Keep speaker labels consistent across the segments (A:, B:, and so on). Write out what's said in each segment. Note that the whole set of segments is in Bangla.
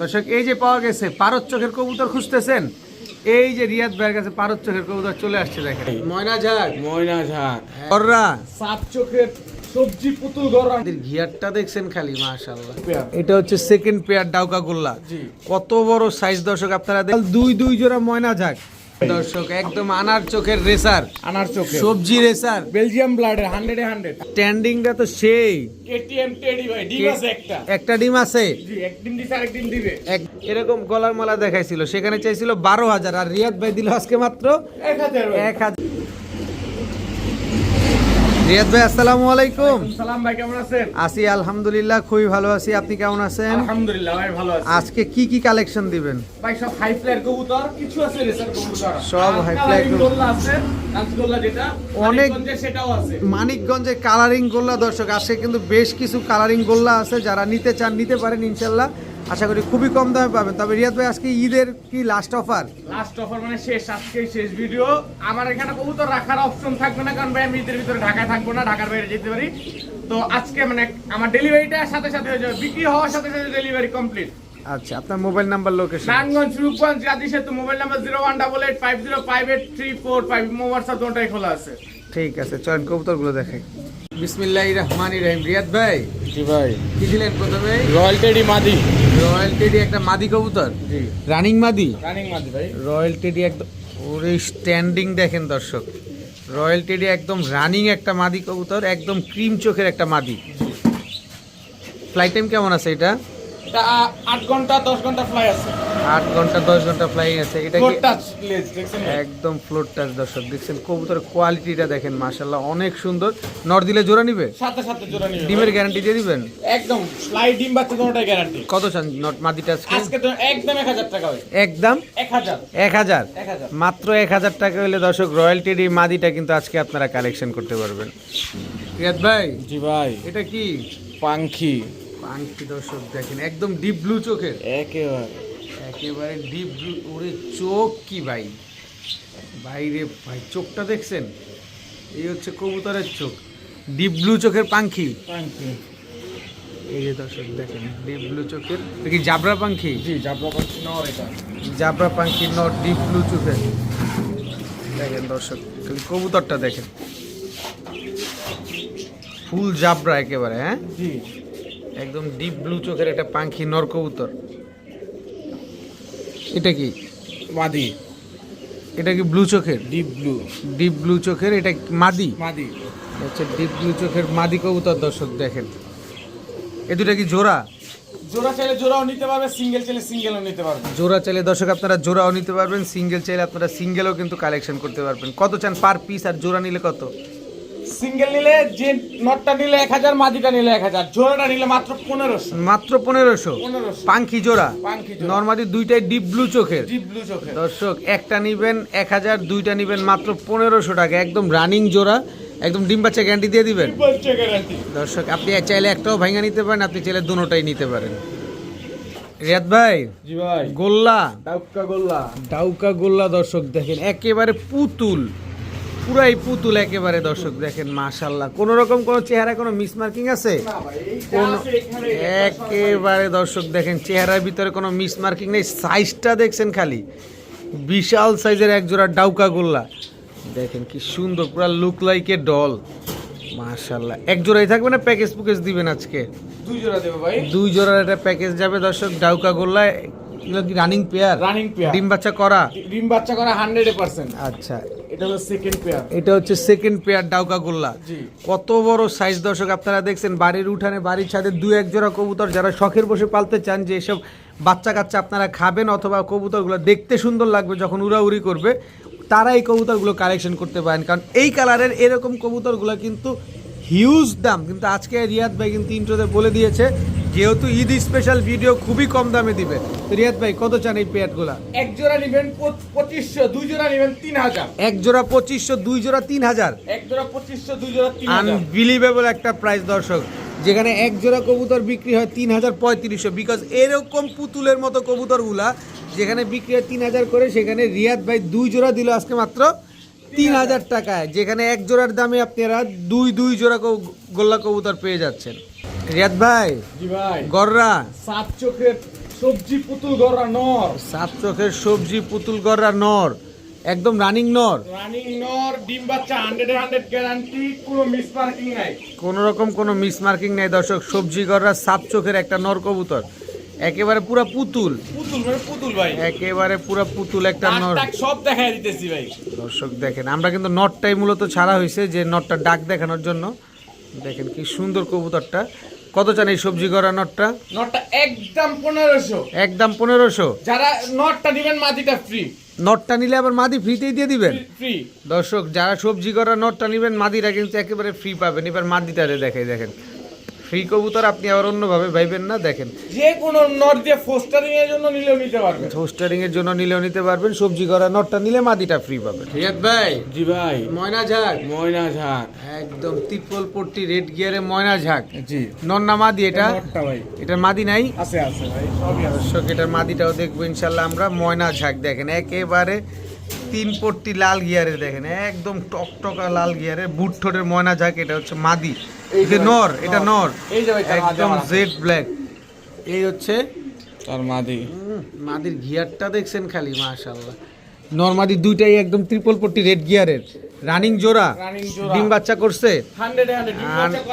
A: দর্শক এই যে পাওয়া গেছে পারত চোখের কবুতর খুঁজতেছেন? এই যে রিয়াদ ভাইয়ের কাছে পারত চোখের কবুতর চলে আসছে দেখেন। ময়না ঝাক
B: ময়না ঝাঁক
A: কররা
B: সাত চোখের সবজি পুতুল গররা
A: ঘিয়ারটা দেখছেন খালি মাশাআল্লাহ।
B: পেয়ার।
A: এটা হচ্ছে সেকেন্ড পেয়ার ডাউকা গোল্লা। কত বড় সাইজ দর্শক আপনারা দেখ দুই দুই জোড়া ময়না ঝাক দর্শক একদম আনার চোখের রেসার।
B: আনার চোখে
A: সবজি রেসার।
B: বেলজিয়াম ব্লাডের হান্ড্রেড হান্ড্রেড
A: স্ট্যান্ডিংটা তো সেই।
B: টেডি ভাই ডিম আছে একটা।
A: একটা ডিম আছে।
B: জি দিছে দিবে।
A: এক এরকম গলার মালা দেখাইছিল। সেখানে চাইছিল বারো হাজার আর রিয়াদ ভাই দিল আজকে মাত্র
B: এক হাজার
A: এক হাজার। রিয়াদ ভাই আসসালামু আলাইকুম।
B: সালাম ভাই কেমন আছেন?
A: আছি আলহামদুলিল্লাহ খুবই ভালো আছি। আপনি কেমন আছেন?
B: আলহামদুলিল্লাহ ভাই ভালো আছি।
A: আজকে কি কি কালেকশন দিবেন?
B: ভাই সব হাই ফ্লাইট কবুতর কিছু আছে রেসার কবুতর?
A: সব
B: coloring
A: flight কবুতর।
B: আছে যেটা
A: অনেক-
B: সেটাও আছে।
A: মানিকগঞ্জে কালারিং গোল্লা দর্শক আজকে কিন্তু বেশ কিছু কালারিং গোল্লা আছে যারা নিতে চান নিতে পারেন ইনশাল্লাহ। আশা করি খুবই কম দামে পাবেন। তবে রিয়াদ ভাই আজকে ঈদের কি লাস্ট অফার
B: লাস্ট অফার মানে শেষ আজকেই শেষ ভিডিও আমার এখানে কবুতর রাখার অপশন থাকবে না কারণ ভাই আমি ঈদের ভিতরে ঢাকায় থাকব না ঢাকার বাইরে যেতে পারি। তো আজকে মানে আমার ডেলিভারিটা সাথে সাথে হয়ে যাবে। বিক্রি হওয়ার সাথে সাথে ডেলিভারি কমপ্লিট
A: আচ্ছা আপনার mobile number location
B: Narayanganj Rupganj Gazi সেতু mobile number zero one double eight five zero five eight three four five WhatsApp দুটাই খোলা আছে।
A: ঠিক আছে চলেন কবুতরগুলো দেখাই। বিসমিল্লাহির রহমানির রহিম। রিয়াদ ভাই
B: জি ভাই।
A: কি দিলেন প্রথমে?
B: রয়্যাল টেডি মাদি।
A: রয়্যাল টেডি একটা মাদি কবুতর?
B: জি।
A: রানিং মাদি?
B: রানিং মাদি ভাই।
A: রয়্যাল টেডি একদম ওরে স্ট্যান্ডিং দেখেন দর্শক। রয়্যাল টেডি একদম রানিং একটা মাদি কবুতর একদম ক্রিম চোখের একটা মাদি। ফ্লাইট টাইম কেমন আছে এটা?
B: আট ঘণ্টা দশ ঘণ্টা ফ্লাই আছে।
A: আট ঘণ্টা দশ ঘণ্টা ফ্লাইং আছে। এটা কি
B: টাচ
A: একদম ফ্লোর টাচ দর্শক। দেখছেন কবুতরের কোয়ালিটিটা দেখেন মাশাল্লাহ অনেক সুন্দর। নর দিলে জোড়া নিবে?
B: সাথে সাথে জোড়া নিবে।
A: ডিমের গ্যারান্টি দিয়ে দিবেন?
B: একদম ফ্লাই ডিম বাচ্চা দুটোটাই গ্যারান্টি
A: কত চান নট মাদিটা আজকে
B: আজকে তো একদম এক হাজার টাকা ভাই।
A: একদম?
B: এক হাজার।
A: এক হাজার?
B: এক হাজার।
A: মাত্র এক হাজার টাকা হলে দর্শক রয়্যালটির এই মাদিটা কিন্তু আজকে আপনারা কালেকশন করতে পারবেন। রিয়াদ ভাই?
B: জি ভাই।
A: এটা কি?
B: পাঙ্খি
A: পাঙ্কি দর্শক দেখেন একদম ডিপ ব্লু চোখের।
B: একেবারে।
A: একেবারে ডিপ ব্লু ওরে চোখ কি ভাই? বাইরে ভাই চোখটা দেখছেন? এই হচ্ছে কবুতরের চোখ। ডিপ ব্লু চোখের পাঙ্খি
B: পাঙ্খি
A: এই যে দর্শক দেখেন ডিপ ব্লু চোখের কি জাবরা পাঙ্খি
B: জি জাবরা পাঙ্খি নর এটা।
A: জাবরা পাঙ্খি নট ডিপ ব্লু চোখের। দেখেন দর্শক খালি কবুতরটা দেখেন। ফুল জাবরা একেবারে হ্যাঁ?
B: জি।
A: একদম ডিপ ব্লু চোখের একটা পাঙ্খি নর কবুতর। এটা কি?
B: মাদি।
A: এটা কি ব্লু চোখের?
B: ডিপ ব্লু
A: ডিপ ব্লু চোখের এটা মাদি?
B: মাদি।
A: হচ্ছে ডিপ ব্লু চোখের মাদি কবুতর দর্শক দেখেন। এ দুটা কি জোড়া?
B: জোড়া চাইলে জোড়াও নিতে পারবে সিঙ্গেল চাইলে সিঙ্গেলও নিতে পারবে।
A: জোড়া চাইলে দর্শক আপনারা জোড়াও নিতে পারবেন সিঙ্গেল চাইলে আপনারা সিঙ্গেলও কিন্তু কালেকশন করতে পারবেন। কত চান পার পিস আর জোড়া নিলে কত?
B: সিঙ্গেল নিলে যে নটটা নিলে এক হাজার মাদিটা নিলে এক হাজার জোড়াটা নিলে মাত্র পনেরোশো।
A: মাত্র পনেরোশো। পাঙ্খি জোড়া।
B: পাঙ্খি
A: নর্মালি দুইটাই ডিপ ব্লু চোখের।
B: ডিপ ব্লু চোখে
A: দর্শক একটা নিবেন এক হাজার দুইটা নিবেন মাত্র পনেরোশো টাকা। একদম রানিং জোড়া। একদম ডিম বাচ্চা গ্যারান্টি দিয়ে দিবেন। দর্শক আপনি চাইলে একটাও ভাঙা নিতে পারেন আপনি চাইলে দুটোটাই নিতে পারেন। রিয়াদ ভাই
B: জি ভাই।
A: গোল্লা।
B: ডাউকা গোল্লা।
A: ডাউকা গোল্লা দর্শক দেখেন একেবারে পুতুল। পুরাই পুতুল একেবারে দর্শক দেখেন মাশাল্লাহ কোন রকম কোন চেহারা কোনো আছে?
B: ভাই এই যা
A: কোন একেবারে দর্শক দেখেন চেহারার ভিতরে কোনো মিসমার্কিং নেই। সাইজটা দেখছেন খালি। বিশাল সাইজের এক জোড়া ডাউকা গোল্লা। দেখেন কি সুন্দর পুরা লুক লাইক ডল মাশাল্লাহ এক জোড়াই থাকবে না প্যাকেজ পুকেজ দিবেন আজকে?
B: দুই জোড়া দেবে ভাই।
A: দুই জোড়ার একটা প্যাকেজ যাবে দর্শক ডাউকা গোল্লা। এগুলো কি রানিং পেয়ার
B: রানিং পেয়ার
A: ডিম বাচ্চা করা?
B: ডিম বাচ্চা করা হান্ড্রেড পার্সেন্ট
A: আচ্ছা।
B: এটা হলো সেকেন্ড পেয়ার
A: এটা হচ্ছে সেকেন্ড পেয়ার ডাউকা গোল্লা। কত বড় সাইজ দর্শক আপনারা দেখছেন বাড়ির উঠানে বাড়ির ছাদে দু এক জোড়া কবুতর। যারা শখের বসে পালতে চান যে এসব বাচ্চা কাচ্চা আপনারা খাবেন অথবা কবুতরগুলো দেখতে সুন্দর লাগবে যখন উড়াউড়ি করবে তারা এই কবুতরগুলো কালেকশন করতে পারেন। কারণ এই কালারের এরকম কবুতরগুলো কিন্তু হিউজ দাম। কিন্তু আজকে রিয়াদ ভাই কিন্তু ইন্ট্রোতে বলে দিয়েছে যেহেতু ঈদ স্পেশাল ভিডিও খুবই কম দামে দিবে। রিয়াদ ভাই কত চান এই পেয়ারগুলা
B: এক জোড়া নেবেন পঁচিশশো দুই জোড়া নেবেন তিন হাজার।
A: এক জোড়া পঁচিশশো দুই জোড়া তিন হাজার।
B: এক জোড়া পঁচিশশো দুই জোড়া তিন
A: আনবিলিভেবল একটা প্রাইস দর্শক। যেখানে এক জোড়া কবুতর বিক্রি হয় তিন হাজার পঁয়ত্রিশশো বিকজ এরকম পুতুলের মতো কবুতরগুলা যেখানে বিক্রি হয় তিন হাজার করে সেখানে রিয়াদ ভাই দুই জোড়া দিল আজকে মাত্র তিন হাজার টাকায় যেখানে এক জোড়ার দামে আপনারা দুই দুই জোড়া গোল্লা কবুতর পেয়ে যাচ্ছেন। রিয়াদ ভাই
B: ভাই।
A: গররা।
B: সাত চোখের সবজি পুতুল গড়া নর।
A: সাত চোখের সবজি পুতুল গড়া নর একদম রানিং নর।
B: রানিং নর ডিম বাচ্চা হান্ড্রেড হান্ড্রেড গ্যারান্টি কোনো মিস মার্কিং নাই।
A: কোন রকম কোনো মিস মার্কিং নেই দর্শক সবজি গড়া সাত চোখের একটা নর কবুতর। একেবারে পুরা পুতুল।
B: পুতুল মানে পুতুল ভাই।
A: একেবারে পুরা পুতুল একটা নর।
B: সব দেখাই দিতেছি ভাই।
A: দর্শক দেখেন আমরা কিন্তু নটটাই মূলত ছাড়া হয়েছে যে নটটা ডাক দেখানোর জন্য। দেখেন কি সুন্দর কবুতরটা। কত চান এই সবজি গড়া নটটা?
B: নটটা একদম পনেরোশো।
A: একদম পনেরোশো।
B: যারা নটটা দিবেন মাটিটা ফ্রি
A: নটটা নিলে আবার মাদি ফ্রিতেই দিয়ে দিবেন?
B: ফ্রি
A: দর্শক যারা সবজি করা নটটা নেবেন মাদিরা কিন্তু একেবারে ফ্রি পাবেন। এবার মাদিটারে দেখাই দেখেন। ফ্রি কবুতর আপনি আবার অন্যভাবে ভাইবেন না দেখেন।
B: যে কোনো নট দিয়ে ফোস্টারিং এর জন্য নিলেও নিতে পারবেন।
A: হোস্টারিং এর জন্য নিলেও নিতে পারবেন সবজি করা নটটা নিলে মাদিটা ফ্রি পাবেন। রিয়াদ ভাই
B: জি ভাই।
A: ময়না ঝাক
B: ময়না ঝাক
A: একদম তিপ্পল পট্টি রেড গিয়ারে ময়না ঝাক
B: জি।
A: নন্না মাদি এটা?
B: নটটা ভাই।
A: এটা মাদি নাই?
B: আছে আছে ভাই সবই আছে।
A: দর্শক এটার মাদিটাও দেখব ইনশাল্লাহ আমরা। ময়না ঝাক দেখেন একেবারে তিন পট্টি লাল গিয়ারে দেখেন একদম টকটকা লাল গিয়ারে বুট ঠোঁটের ময়না ঝাক এটা হচ্ছে মাদি। এটা নর এটা নর। একদম জেড ব্ল্যাক এই হচ্ছে
B: তার মাদি।
A: মাদির গিয়ারটা দেখছেন খালি মাশাল্লাহ নর মাদি দুইটাই একদম ত্রিপল পট্টি রেড গিয়ারের। রানিং জোড়া। ডিম বাচ্চা করছে।
B: হান্ড্রেড হান্ড্রেড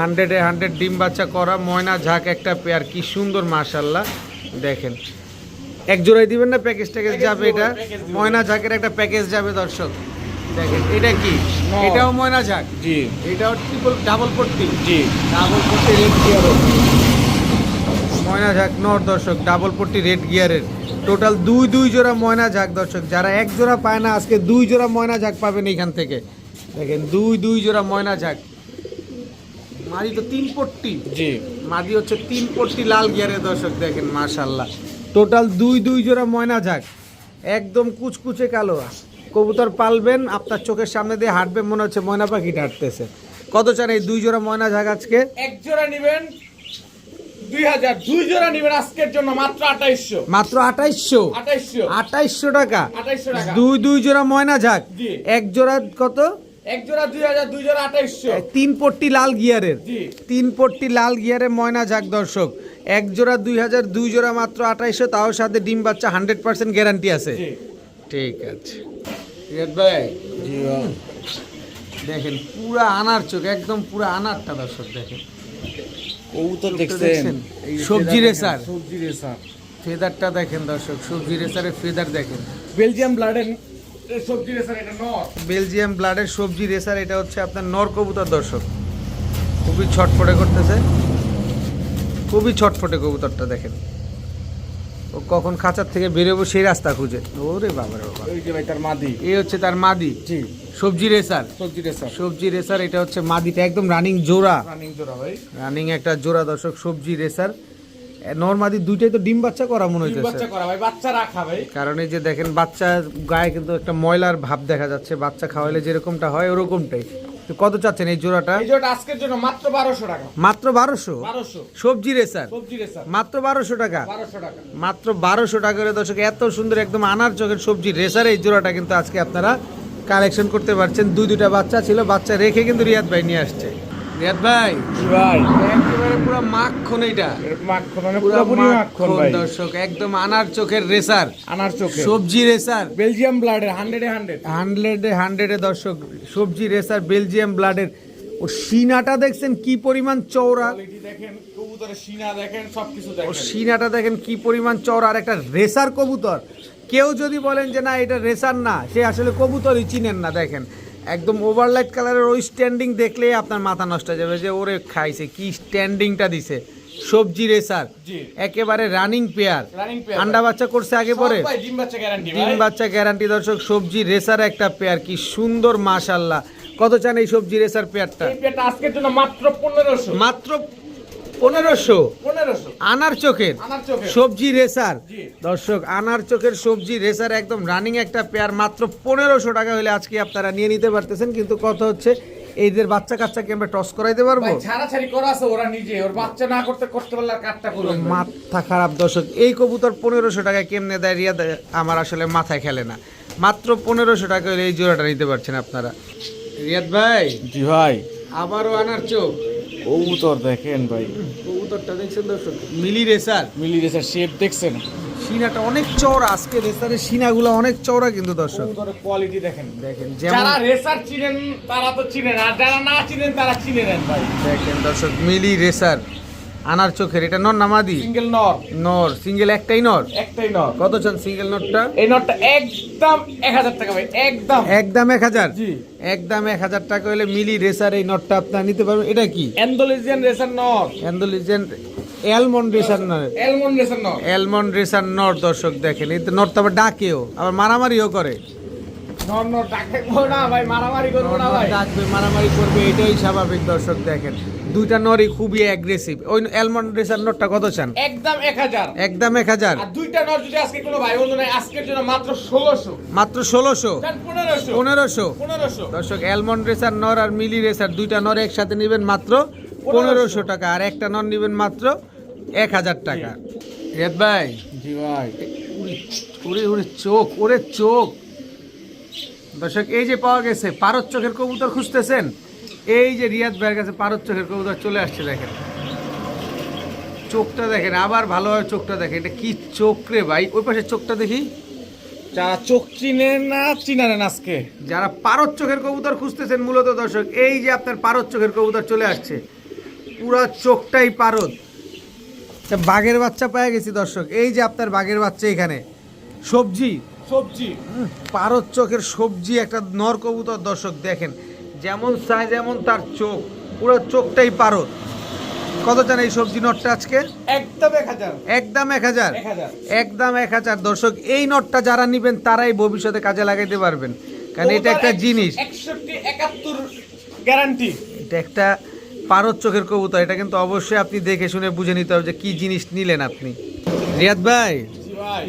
A: হান্ড্রেডে হান্ড্রেড ডিম বাচ্চা করা ময়না ঝাঁক একটা পেয়ার কি সুন্দর মাশাল্লাহ দেখেন। এক জোড়াই দিবেন না প্যাকেজ ট্যাকেজ যাবে এটা? ময়না ঝাঁকের একটা প্যাকেজ যাবে দর্শক। দেখেন এটা কি। এটাও ময়না ঝাঁক
B: জি।
A: এটাও ট্রিপল ডাবল পট্টি?
B: জি।
A: ডাবল পট্টি রেড ময়না ঝাঁক নর দর্শক ডাবল পট্টি রেড গিয়ারের টোটাল দুই দুই জোড়া ময়না ঝাঁক দর্শক যারা এক জোড়া পায় না আজকে দুই জোড়া ময়না ঝাঁক পাবেন এইখান থেকে। দেখেন দুই দুই জোড়া ময়না ঝাঁক মারি তো তিন পট্টি।
B: জি।
A: মাদি হচ্ছে তিন পট্টি লাল গিয়ারের দর্শক দেখেন মাশাল্লাহ টোটাল দুই দুই জোড়া ময়না ঝাঁক একদম কুচকুচে কালো কবুতর পালবেন আপনার চোখের সামনে দিয়ে হাঁটবেন মনে হচ্ছে ময়না পাখিটা হাঁটতেছে। কত চান এই দুই জোড়া ময়না ঝাঁক আজকে?
B: এক জোড়া নিবেন দুই হাজার দুই জোড়া নিবেন আজকের জন্য মাত্র আঠাইশশো।
A: মাত্র আঠাইশশো? টাকা?
B: টাকা।
A: দুই দুই জোড়া ময়না ঝাঁক? এক জোড়া কত?
B: এক জোড়া দুই হাজার দুই জোড়া আঠাইশশো।
A: তিন পট্টি লাল গিয়ারের। তিন পট্টি লাল গিয়ারে ময়না ঝাঁক দর্শক। এক জোড়া দুই হাজার দুই জোড়া মাত্র আঠাইশশো তাও সাথে ডিম বাচ্চা হান্ড্রেড পার্সেন্ট গ্যারান্টি আছে। ঠিক আছে। রিয়াদ ভাই? দেখেন পুরা আনার চোখ একদম পুরা আনারটা দর্শক দেখেন।
B: কবুতর
A: দেখছেন? সবজি রেসার।
B: সবজি রেসার।
A: ফেদারটা দেখেন দর্শক সবজি রেসারের ফেদার দেখেন।
B: বেলজিয়াম ব্লাডের সবজি রেসার এটা নর।
A: বেলজিয়াম ব্লাডের সবজি রেসার এটা হচ্ছে আপনার নর কবুতর দর্শক। খুবই ছটফটে করতেছে। খুবই ছটফটে কবুতরটা দেখেন। ও কখন খাঁচার থেকে বেরোবো সেই রাস্তা খুঁজে। ওরে বাবা রে বাবা।
B: ওই যে ভাই তার মাদি।
A: এই হচ্ছে তার মাদি।
B: জি।
A: সবজি রেসার।
B: সবজি রেসার।
A: সবজি রেসার এটা হচ্ছে মাদিটা একদম রানিং জোড়া।
B: রানিং জোড়া ভাই।
A: রানিং একটা জোড়া দর্শক সবজি রেসার। নর্মাদি দুইটাই তো ডিম বাচ্চা করা মনে হইতেছে
B: বাচ্চা করা ভাই বাচ্চা রাখা ভাই।
A: কারণ এই যে দেখেন বাচ্চার গায়ে কিন্তু একটা ময়লার ভাব দেখা যাচ্ছে বাচ্চা খাওয়াইলে যেরকমটা হয় ওরকমটাই। তো কত চাচ্ছেন এই জোড়াটা?
B: এই জোড়াটা আজকের জন্য মাত্র বারোশো টাকা।
A: মাত্র বারোশো?
B: বারোশো।
A: সবজি রেসার?
B: সবজি রেসার।
A: মাত্র বারোশো টাকা?
B: বারোশো টাকা।
A: মাত্র বারোশো টাকা করে দর্শক এত সুন্দর একদম আনার চোখের সবজি রেসার এই জোড়াটা কিন্তু আজকে আপনারা কালেকশন করতে পারছেন। দুই দুটা বাচ্চা ছিল বাচ্চা রেখে কিন্তু রিয়াদ ভাই নিয়ে আসছে। রিয়াদ ভাই
B: ভাই।
A: একেবারে পুরো মাখন এইটা।
B: মাখন মানে
A: পুরো
B: পুরোপুরি মাখন ভাই।
A: দর্শক একদম আনার চোখের রেসার
B: আনার চোখে
A: সবজি রেসার।
B: বেলজিয়াম ব্লাডের হান্ড্রেডে হান্ড্রেড
A: হান্ড্রেডে হান্ড্রেডে দর্শক সবজি রেসার বেলজিয়াম ব্লাডের। ও সিনাটা দেখছেন কি পরিমাণ চওড়া?
B: দেখেন কবুতরের সিনা দেখেন সবকিছু
A: ও সিনাটা দেখেন কি পরিমাণ চওড়া আর একটা রেসার কবুতর। কেউ যদি বলেন যে না এটা রেসার না সে আসলে কবুতরই চিনেন না দেখেন। একদম ওভারলাইট কালারের ওই স্ট্যান্ডিং দেখলেই আপনার মাথা নষ্ট হয়ে যাবে যে ওরে খাইছে কি স্ট্যান্ডিংটা দিছে? সবজি রেসার একেবারে রানিং পেয়ার আন্ডা বাচ্চা করছে আগে পরে।
B: ডিম বাচ্চা গ্যারান্টি
A: দর্শক সবজি রেসার একটা পেয়ার কি সুন্দর মাশাল্লাহ কত চান এই সবজি রেসার পেয়ারটা
B: আজকের জন্য মাত্র পনেরোশো।
A: মাত্র পনেরোশো। আনার চোখের। সবজি রেসার। দর্শক আনার চোখের সবজি রেসার একদম রানিং একটা পেয়ার মাত্র পনেরোশো টাকা হলে আজকে আপনারা নিয়ে নিতে পারতেছেন। কিন্তু কথা হচ্ছে এইদের বাচ্চা কাচ্চাকে আমরা টস করাইতে পারব?
B: ছাড়াছাড়ি করা আছে ওরা নিজে। ওর বাচ্চা না করতে করতে পারলে কাটটা করবে
A: মাথা খারাপ দর্শক এই কবুতর পনেরোশো টাকা কেমনে দেয়? রিয়া আমার আসলে মাথায় খেলে না। মাত্র পনেরোশো টাকা হলে এই জোড়াটা নিতে পারছেন আপনারা। রিয়াদ ভাই
B: জি ভাই।
A: আবারও আনার চোখ।
B: কবুতর দেখেন ভাই।
A: কবুতরটা দেখছেন দর্শক? মিলি রেসার।
B: মিলি রেসার শেপ দেখছেন?
A: সিনাটা অনেক চওড়া আজকে রেসারের সিনাগুলো অনেক চওড়া কিন্তু দর্শক।
B: কবুতরের কোয়ালিটি দেখেন।
A: দেখেন
B: যারা
A: যেমন
B: রেসার চিনেন তারা তো চিনেন আর যারা না চিনেন তারা চিনে নেন ভাই।
A: দেখেন দর্শক মিলি রেসার। আনার চোখের এটা নর নামাদি
B: সিঙ্গেল নর।
A: নর সিঙ্গেল একটাই নর?
B: একটাই নর।
A: কত চান সিঙ্গেল নটটা
B: এই নটটা একদম এক হাজার টাকা ভাই একদম।
A: একদম এক হাজার?
B: জি।
A: একদম এক হাজার টাকা হলে মিলি রেসার এই নটটা আপনার নিতে পারবেন। এটা কি?
B: অ্যান্ডোলেজিয়ান রেসার নর।
A: অ্যান্ডোলিজেন অ্যালমন্ড রেসার নর।
B: অ্যালমন্ড রেসার নর।
A: অ্যালমন্ড রেসার নর দর্শক দেখেন এই নট তো আবার ডাকেও আবার মারামারিও করে।
B: নর নর ডাকবো না ভাই মারামারি করব না ভাই।
A: ডাকবে মারামারি করবে এটাই স্বাভাবিক দর্শক দেখেন। দুইটা নরই খুবই অ্যাগ্রেসিভ ওই অ্যালমন্ড রেসার নটটা কত চান?
B: একদম এক হাজার।
A: একদম এক হাজার।
B: আর দুইটা নর যদি আজকে কোনো ভাই বন্ধু নাই আজকের জন্য মাত্র ষোলোশো।
A: মাত্র ষোলোশো?
B: পনেরোশো।
A: পনেরোশো?
B: পনেরোশো।
A: দর্শক অ্যালমন্ড রেসার নর আর মিলি রেসার দুইটা নর একসাথে নেবেন মাত্র পনেরোশো। টাকা আর একটা নর নেবেন মাত্র এক হাজার টাকা। রিয়াদ ভাই?
B: জি ভাই।
A: ওরে ওরে চোখ ওরে চোখ। দর্শক, এই যে পাওয়া গেছে পারত চোখের কবুতর খুঁজতেছেন? এই যে রিয়াদ ভাইয়ের কাছে পারত চোখের কবুতর চলে আসছে, দেখেন। চোখটা দেখেন, আবার ভালোভাবে চোখটা দেখেন। এটা কি চোখ রে ভাই? ওই পাশে চোখটা দেখি।
B: যারা চোখ চিনে না চিনারেন আজকে।
A: যারা পারত চোখের কবুতর খুঁজতেছেন মূলত দর্শক, এই যে আপনার পারত চোখের কবুতর চলে আসছে। পুরো চোখটাই পারত বাঘের বাচ্চা পেয়ে গেছি দর্শক, এই যে আপনার বাঘের বাচ্চা এখানে। সবজি
B: সবজি।
A: পারদ চোখের সবজি একটা নর কবুতর দর্শক দেখেন যেমন সাইজ যেমন তার চোখ পুরো চোখটাই পারদ। কত চান এই সবজি নটটা আজকে?
B: একদম এক হাজার।
A: একদম এক হাজার? একদম এক হাজার। দর্শক এই নটটা যারা নিবেন তারাই ভবিষ্যতে কাজে লাগাইতে পারবেন। কারণ এটা একটা জিনিস।
B: একষট্টি একাত্তর গ্যারান্টি
A: এটা একটা পারদ চোখের কবুতর। এটা কিন্তু অবশ্যই আপনি দেখে শুনে বুঝে নিতে হবে যে কি জিনিস নিলেন আপনি। রিয়াদ ভাই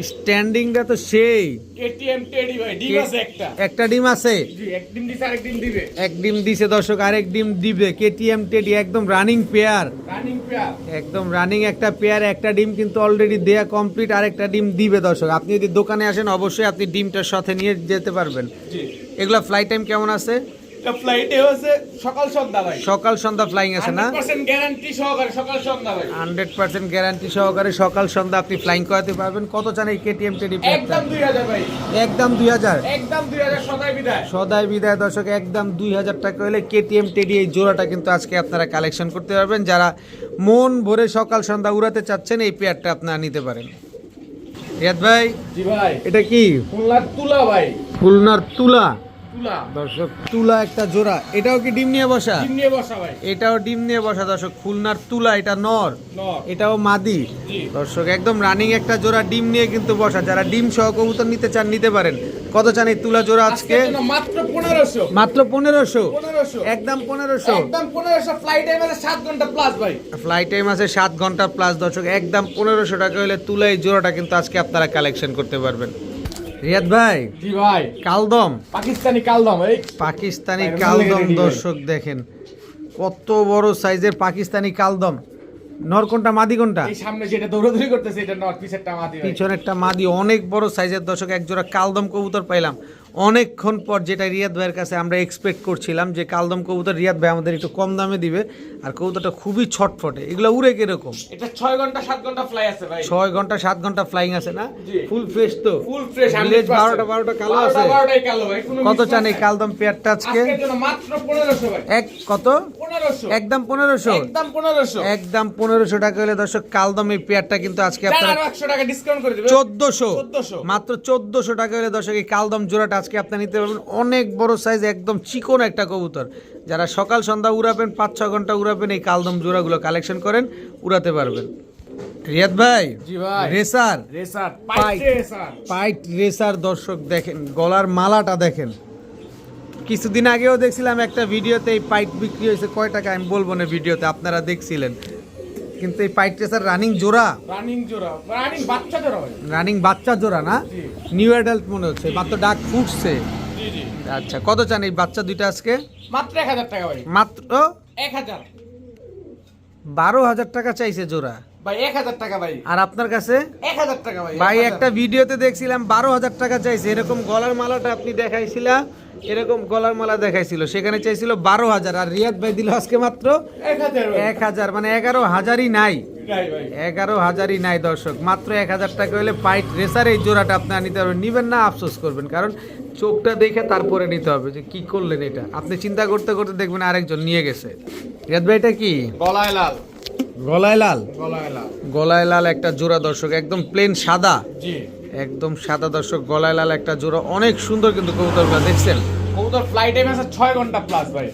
A: স্ট্যান্ডিংটা তো সেই।
B: কেটিএম টেডি ভাই ডিম আছে একটা।
A: একটা ডিম আছে।
B: জি একদিন দিছে আরেকদিন দিবে।
A: এক ডিম দিছে দর্শক আরেক ডিম দিবে। কেটিএম টেডি একদম রানিং পেয়ার
B: রানিং পেয়ার
A: একদম রানিং একটা পেয়ার একটা ডিম কিন্তু অলরেডি দেয়া কমপ্লিট আর একটা ডিম দিবে দর্শক। আপনি যদি দোকানে আসেন অবশ্যই আপনি ডিমটার সাথে নিয়ে যেতে পারবেন।
B: জি।
A: এগুলা ফ্লাইট টাইম কেমন আছে?
B: ফ্লাইটে হচ্ছে সকাল সন্ধ্যা ভাই।
A: সকাল সন্ধ্যা ফ্লাইং আছে না?
B: 100% গ্যারান্টি সহকারে সকাল সন্ধ্যা ভাই।
A: হান্ড্রেড পার্সেন্ট গ্যারান্টি সহকারে সকাল সন্ধ্যা আপনি ফ্লাইং করাতে পারবেন। কত চান এই কেটিএম টেডি পেয়ারটা
B: একদম 2000 ভাই।
A: একদম দুই হাজার?
B: একদম 2000 সদাই বিদায়।
A: সদাই বিদায় দর্শক একদম দুই হাজার টাকা হলে কেটিএম টেডি এই জোড়াটা কিন্তু আজকে আপনারা কালেকশন করতে পারবেন। যারা মন ভরে সকাল সন্ধ্যা উড়াতে চাচ্ছেন এই পেয়ারটা আপনারা নিতে পারেন। রিয়াদ ভাই
B: জি ভাই।
A: এটা কি?
B: খুলনার তুলা ভাই।
A: খুলনার তুলা।
B: তুলা।
A: দর্শক তুলা একটা জোড়া। এটাও কি ডিম নিয়ে বসা?
B: ডিম নিয়ে বসা ভাই।
A: এটাও ডিম নিয়ে বসা দর্শক। খুলনার তুলা এটা নর। এটাও মাদি। দর্শক একদম রানিং একটা জোড়া ডিম নিয়ে কিন্তু বসা। যারা ডিম সহ কবুতর নিতে চান নিতে পারেন। কত চান এই তুলা জোড়া আজকে?
B: মাত্র পনেরোশো।
A: মাত্র পনেরোশো? একদম পনেরোশো?
B: একদম 1500 ফ্লাইট টাইম আছে 7 ঘণ্টা প্লাস ভাই।
A: ফ্লাইট টাইম আছে সাত ঘণ্টা প্লাস দর্শক। একদম পনেরোশো টাকা হলে তুলা এই জোড়াটা কিন্তু আজকে আপনারা কালেকশন করতে পারবেন। রিয়াদ ভাই
B: জি ভাই।
A: কালদম।
B: পাকিস্তানি কালদম এই।
A: পাকিস্তানি কালদম দর্শক দেখেন কত বড় সাইজের পাকিস্তানি কালদম। নর কোনটা মাদি কোনটা?
B: এই সামনে যেটা দৌড়াদৌড়ি করতেছে এটা নর পিসেরটা মাদি
A: পিছনেরটা মাদি অনেক বড় সাইজের দর্শক একজোড়া কালদম কবুতর পাইলাম। অনেকক্ষণ পর যেটা রিয়াদ ভাইয়ের কাছে আমরা এক্সপেক্ট করছিলাম যে কালদম কবুতর রিয়াদ ভাই আমাদের একটু কম দামে দিবে আর কবুতরটা খুবই ছটফটে। এগুলো উড়ে কীরকম?
B: এটা 6 ঘণ্টা 7 ঘণ্টা ফ্লাই আছে ভাই।
A: ছয় ঘণ্টা সাত ঘণ্টা ফ্লাইং আছে না? ফুল ফ্রেশ তো।
B: ফুল ফ্রেশ
A: বারোটা বারোটা কালো আছে।
B: 12টাই কালো ভাই কোনো
A: কত চান এই। কালদম পেয়ারটা আজকে?
B: মাত্র 1500 ভাই।
A: এক কত?
B: 1500
A: একদম পনেরোশো?
B: একদম 1500
A: একদম পনেরোশো টাকা হলে দর্শক কালদম এই পেয়ারটা কিন্তু আজকে আপনারা
B: আর 100 টাকা ডিসকাউন্ট করে দিবে।
A: চোদ্দশো।
B: 1400
A: মাত্র চোদ্দশো টাকা হলে দর্শক এই কালদম জোড়াটা আজকে আপনি নিতে পারবেন অনেক বড় সাইজ একদম চিকন একটা কবুতর। যারা সকাল সন্ধ্যা উড়াবেন পাঁচ ছ ঘণ্টা উড়াবেন এই কালদম জোড়াগুলো কালেকশন করেন উড়াতে পারবেন। রিয়াদ ভাই রেসার?
B: রেসার
A: পাইট।
B: পাইট রেসার।
A: পাইট রেসার দর্শক দেখেন গলার মালাটা দেখেন। কিছুদিন আগেও দেখছিলাম একটা ভিডিওতে এই পাইট বিক্রি হয়েছে কয় টাকা আমি বলব না ভিডিওতে আপনারা দেখছিলেন। কিন্তু এই পাইট রেসার রানিং জোড়া।
B: রানিং জোড়া। রানিং বাচ্চা জোড়া
A: রানিং বাচ্চা জোড়া না। নিউ অ্যাডাল্ট মনে হচ্ছে। মাত্র ডাক ফুটছে।
B: জি জি।
A: আচ্ছা কত চান এই বাচ্চা দুইটা আজকে?
B: মাত্র 1000 টাকা ভাই।
A: মাত্র
B: 1000
A: বারো হাজার টাকা চাইছে জোড়া।
B: ভাই 1000 টাকা ভাই।
A: আর আপনার কাছে?
B: 1000 টাকা ভাই
A: ভাই একটা ভিডিওতে দেখছিলাম বারো হাজার টাকা চাইছে। এরকম গলার মালাটা আপনি দেখাইছিলাম এরকম গলার মালা দেখাইছিল। সেখানে চাইছিল বারো হাজার। আর রিয়াদ ভাই দিল আজকে মাত্র
B: এক হাজার
A: মানে এগারো হাজারই নাই।
B: নাই
A: এগারো হাজারই নাই দর্শক। মাত্র এক হাজার টাকা হলে পাইট রেসার এই জোড়াটা আপনারা নিতে পারবেন। নিবেন না আফসোস করবেন। কারণ চোখটা দেখে তারপরে নিতে হবে যে কি করলেন এটা। আপনি চিন্তা করতে করতে দেখবেন আরেকজন নিয়ে গেছে। রিয়াদ ভাই এটা কি?
B: গলায় লাল।
A: গলায় লাল?
B: গলায় লাল।
A: গলায় লাল একটা জোড়া দর্শক একদম প্লেন সাদা।
B: জি।
A: একদম সাদা দর্শক গলায় লাল একটা জোড়া অনেক সুন্দর কিন্তু কবুতরগুলো দেখছেন?
B: কবুতর ফ্লাইট টাইম আছে ঘণ্টা প্লাস ভাই।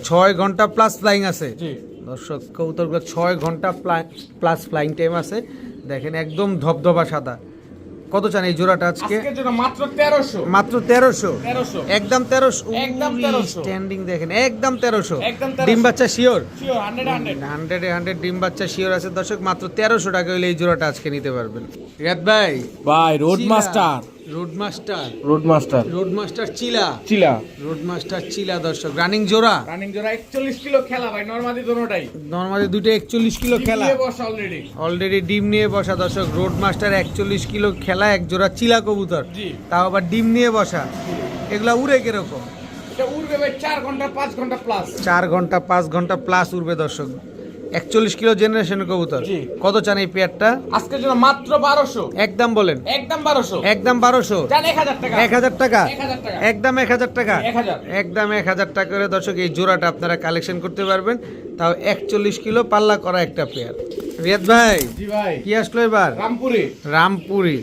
A: ঘণ্টা প্লাস ফ্লাইং আছে।
B: জি।
A: দর্শক কবুতরগুলো ঘণ্টা প্লাস ফ্লাইং টাইম আছে। দেখেন একদম ধবধবা সাদা। কত চান এই জোড়াটা আজকে?
B: মাত্র তেরোশো।
A: মাত্র তেরোশো? একদম তেরোশো?
B: একদম 1300
A: স্ট্যান্ডিং দেখেন একদম তেরোশো। ডিম বাচ্চা শিওর?
B: হান্ড্রেড হান্ড্রেড
A: ডিম বাচ্চা শিওর আছে। দর্শক মাত্র তেরোশো টাকা হলে এই জোড়াটা আজকে নিতে পারবেন। রিয়াদ ভাই
B: ভাই road master
A: road master
B: road master
A: road master চিলা
B: চিলা
A: রোড মাস্টার চিলা দর্শক। রানিং জোড়া
B: রানিং জোড়া একচল্লিশ কিলো খেলা ভাই নর্মালি দোনোটাই
A: নর্মালি দুটো একচল্লিশ কিলো খেলা।
B: বস অলরেডি
A: অলরেডি ডিম নিয়ে বসা দর্শক। রোড মাস্টার একচল্লিশ কিলো খেলা এক জোড়া চিলা কবুতর।
B: জি।
A: তাও আবার ডিম নিয়ে বসা। এগুলা উড়ে কীরকম?
B: এটা উড়বে ভাই চার ঘণ্টা পাঁচ ঘণ্টা প্লাস
A: চার ঘণ্টা পাঁচ ঘণ্টা প্লাস উড়বে দর্শক। একচল্লিশ কিলো জেনারেশন কবুতর। কত চান এই পেয়ারটা?
B: আজকের জন্য মাত্র বারোশো।
A: একদম বলেন।
B: একদম বারোশো।
A: একদম বারোশো।
B: এক হাজার টাকা।
A: এক হাজার টাকা?
B: 1000 টাকা।
A: একদম এক হাজার টাকা? একদম এক হাজার টাকা করে দর্শক এই জোড়াটা আপনারা কালেকশন করতে পারবেন। তাও একচল্লিশ কিলো পাল্লা করা একটা পেয়ার। রিয়াদ ভাই। কি আসলো এবার?
B: রামপুরে।
A: রামপুরি।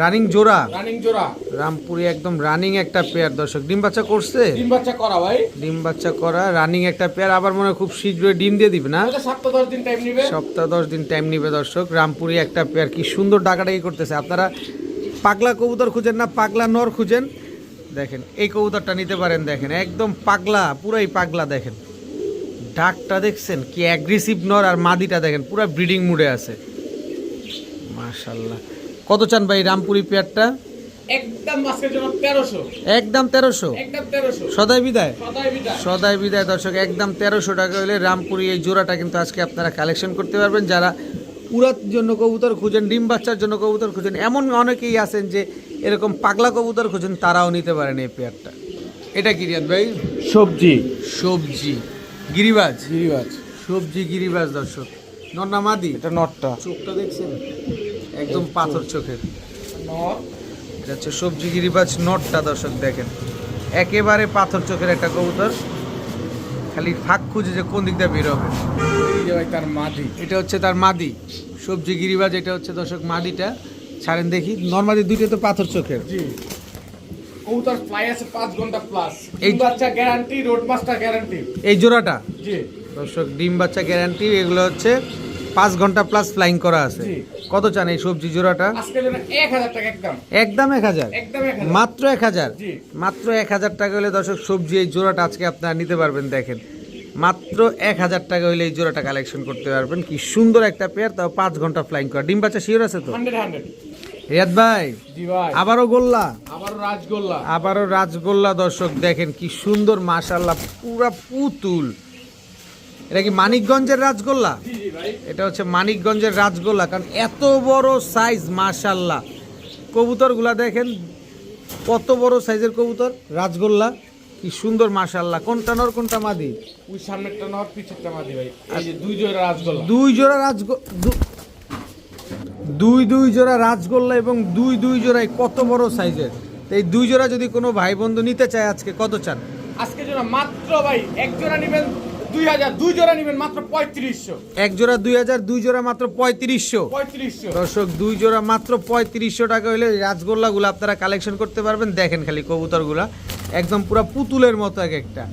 A: রানিং জোড়া।
B: রানিং জোড়া।
A: রামপুরি একদম রানিং একটা পেয়ার দর্শক। ডিম বাচ্চা করছে?
B: তিন বাচ্চা করা ভাই।
A: ডিম বাচ্চা করা রানিং একটা পেয়ার আবার মনে খুব শীঘ্রই ডিম দিয়ে দিবে না?
B: সপ্তাহ দশ দিন টাইম নিবে।
A: সপ্তাহ দশ দিন টাইম নিবে দর্শক। রামপুরি একটা পেয়ার কি সুন্দর ডাকাডাকি করতেছে। আপনারা পাগলা কবুতর খুঁজেন না পাগলা নর খুঁজেন। দেখেন এই কবুতরটা নিতে পারেন দেখেন। একদম পাগলা পুরাই পাগলা দেখেন। ডাকটা দেখছেন কি অ্যাগ্রেসিভ নর আর মাদিটা দেখেন পুরা ব্রিডিং মুডে আছে। মাশাল্লাহ কত চান ভাই রামপুরি পেয়ারটা?
B: একদম তেরোশো।
A: একদম তেরোশো?
B: একদম
A: সদাই বিদায়?
B: সদাই বিদায়।
A: সদাই বিদায় দর্শক একদম তেরোশো টাকা হলে রামপুরি এই জোড়াটা কিন্তু আজকে আপনারা কালেকশন করতে পারবেন। যারা উড়ার জন্য কবুতর খুঁজেন ডিম বাচ্চার জন্য কবুতর খুঁজেন এমন অনেকেই আছেন যে এরকম পাগলা কবুতর খুঁজেন তারাও নিতে পারেন এই পেয়ারটা। এটা কি রিয়াদ ভাই?
B: সবজি।
A: সবজি। গিরিবাজ?
B: গিরিবাজ।
A: সবজি গিরিবাজ দর্শক। নন্না মাদি?
B: এটা নটটা।
A: চোখটা দেখছেন? একদম পাথর চোখের। এটা হচ্ছে সবজি গিরিবাজ নটটা দর্শক দেখেন। একেবারে পাথর চোখের একটা কবুতর। খালি ফাঁক খুঁজে যে কোন দিক দিয়ে বের হবে।
B: তার মাঝি
A: এটা হচ্ছে তার মাদি। সবজি গিরিবাজ এটা হচ্ছে দর্শক মাদিটা। ছাড়েন দেখি নর্মালি দুইটা তো পাথর চোখের।
B: জি। কবুতর ফ্লাই আছে পাঁচ ঘণ্টা প্লাস
A: এই-
B: এই বাচ্চা গ্যারান্টি রোড মাস্টার গ্যারান্টি
A: এই জোড়াটা?
B: জি।
A: দর্শক ডিম বাচ্চা গ্যারান্টি এগুলো হচ্ছে পাঁচ ঘণ্টা প্লাস ফ্লাইং করা আছে। কত চান এই সবজি জোড়াটা?
B: একদম।
A: এক হাজার? মাত্র এক হাজার? মাত্র এক হাজার টাকা হলে দর্শক সবজি এই জোড়াটা আজকে আপনারা নিতে পারবেন দেখেন। মাত্র এক হাজার টাকা হলে এই জোড়াটা কালেকশন করতে পারবেন। কি সুন্দর একটা পেয়ার তাও পাঁচ ঘণ্টা ফ্লাইং করা। ডিম বাচ্চা শিওর আছে তো? রিয়াদ ভাই
B: ভাই।
A: আবারও গোল্লা?
B: আবারও রাজগোল্লা।
A: আবারও রাজগোল্লা দর্শক দেখেন কি সুন্দর মাশাল্লাহ পুরা পুতুল। এটা কি মানিকগঞ্জের রাজগোল্লা? এটা হচ্ছে মানিকগঞ্জের রাজগোল্লা কারণ এত বড় সাইজ মাশাল্লাহ কবুতরগুলা দেখেন কত বড় সাইজের কবুতর রাজগোল্লা কি সুন্দর মাশাল্লাহ কোনটা নর কোনটা মাদি?
B: ওই সামনেরটা নট পিছেরটা মাঝি ভাই। এই যে দুই জোড়া রাজগোল্লা।
A: দুই জোড়া রাজগো দুই দুই জোড়া রাজগোল্লা এবং দুই দুই জোড়ায় কত বড় সাইজের এই দুই জোড়া যদি কোনো ভাই বন্ধু নিতে চায় আজকে কত চান?
B: আজকে জোড়া মাত্র ভাই এক জোড়া নেবেন দুই হাজার দুই জোড়া নেবেন মাত্র পঁয়ত্রিশশো।
A: এক জোড়া দুই হাজার দুই জোড়া মাত্র পঁয়ত্রিশশো।
B: পঁয়ত্রিশশো।
A: দর্শক দুই জোড়া মাত্র পঁয়ত্রিশশো টাকা হলে এই রাজগোল্লাগুলো আপনারা কালেকশন করতে পারবেন। দেখেন খালি কবুতরগুলা। একদম পুরো পুতুলের মতো এক একটা।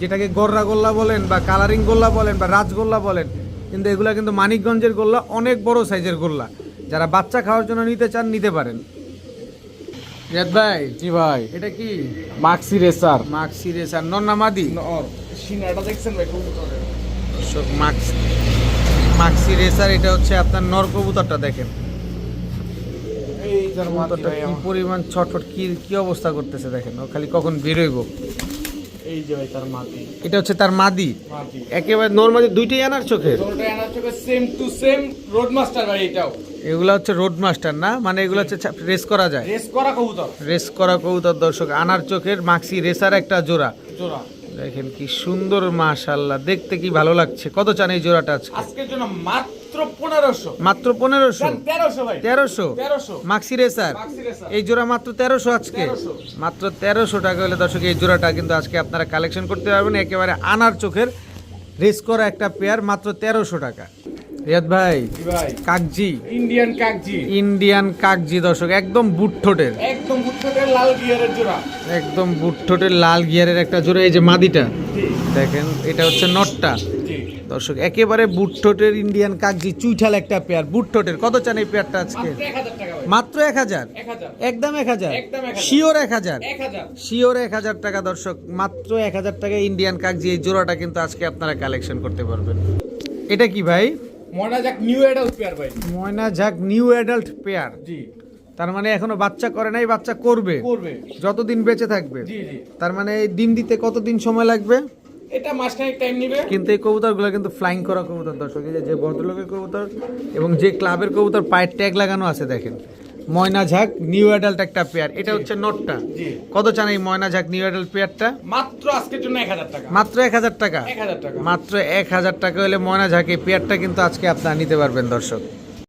A: যেটাকে গররা গোল্লা বলেন বা কালারিং গোল্লা বলেন বা রাজগোল্লা বলেন কিন্তু এগুলা কিন্তু মানিকগঞ্জের গোল্লা অনেক বড় সাইজের গোল্লা। যারা বাচ্চা খাওয়ার জন্য নিতে চান নিতে পারেন। রিয়াদ ভাই?
B: জি ভাই।
A: এটা কি?
B: মাক্সি রেসার।
A: মাক্স সিরিয়াস আর নন্না মাদি?
B: সিনাটা দেখছেন ভাই
A: দর্শক মাক্স মাক্সি রেসার এটা হচ্ছে আপনার নর কবুতরটা দেখেন কবুতরটা কি পরিমাণ ছটফট কি কি অবস্থা করতেছে দেখেন। ও খালি কখন বেরোইব।
B: এই যে ভাই তার মাটি
A: এটা হচ্ছে তার মাদি। একেবারে নর্মালি দুইটাই আনার
B: চোখে same to same road master ভাই এটাও।
A: এগুলো হচ্ছে রোড মাস্টার না? মানে এগুলো হচ্ছে রেস করা যায়?
B: রেস করা কবুতর।
A: রেস করা কবুতর দর্শক আনার চোখের মাক্সি রেসার একটা জোড়া।
B: জোড়া।
A: দেখেন কি সুন্দর মাশাল্লাহ দেখতে কি ভালো লাগছে। কত চান এই জোড়াটা আজকে?
B: আজকের জন্য মাত্র পনেরোশো।
A: মাত্র পনেরোশো?
B: তেরোশো ভাই।
A: তেরোশো?
B: তেরোশো।
A: Maxi racer. এই জোড়া মাত্র তেরোশো আজকে?
B: 1300
A: মাত্র তেরোশো টাকা হলে দর্শক এই জোড়াটা কিন্তু আজকে আপনারা কালেকশন করতে পারবেন। একেবারে আনার চোখের রেস করা একটা পেয়ার মাত্র তেরোশো টাকা। রিয়াদ ভাই কাকজি।
B: ইন্ডিয়ান কাকজি।
A: ইন্ডিয়ান কাকজি দর্শক একদম বুট ঠোঁটের
B: একদম বুটফুটের লাল গিয়ারের জোড়া।
A: একদম বুট ঠোঁটের লাল গিয়ারের একটা জোড়া এই যে মাদিটা। দেখেন এটা হচ্ছে নটটা। দর্শক একেবারে বুট ঠোঁটের ইন্ডিয়ান কাকজি চুইঠাল একটা পেয়ার বুট ঠোঁটের কত চান এই পেয়ারটা আজকে?
B: মাত্র এক হাজার
A: একদম এক হাজার? শিওর এক হাজার? শিওর এক হাজার টাকা দর্শক মাত্র এক হাজার টাকা ইন্ডিয়ান কাকজি এই জোড়াটা কিন্তু আজকে আপনারা কালেকশন করতে পারবেন। এটা কি ভাই?
B: যাক নিউ এডাল পেয়ার ভাই।
A: ময়না ঝাক নিউ অ্যাডাল্ট পেয়ার
B: জি।
A: তার মানে এখনও বাচ্চা করে নাই বাচ্চা করবে।
B: করবে।
A: যতদিন বেঁচে থাকবে।
B: জি জি।
A: তার মানে এই ডিম দিতে কতদিন সময় লাগবে?
B: এটা মাসখানেক টাইম নিবে।
A: কিন্তু এই কবুতরগুলো কিন্তু ফ্লাইং করা কবুতর দর্শক যে- যে ভদ্রলোকের কবুতর এবং যে ক্লাবের কবুতর পায়ের ট্যাগ লাগানো আছে দেখেন। ময়না ঝাক নিউ অ্যাডাল্ট একটা পেয়ার এটা হচ্ছে নোটটা। কত চান এই ময়না ঝাক নিউ অ্যাডাল্ট পেয়ারটা
B: মাত্র আজকের জন্য এক হাজার টাকা।
A: মাত্র এক হাজার টাকা?
B: এক হাজার টাকা।
A: মাত্র এক হাজার টাকা হলে ময়না ঝাঁকে পেয়ারটা কিন্তু আজকে আপনারা নিতে পারবেন দর্শক।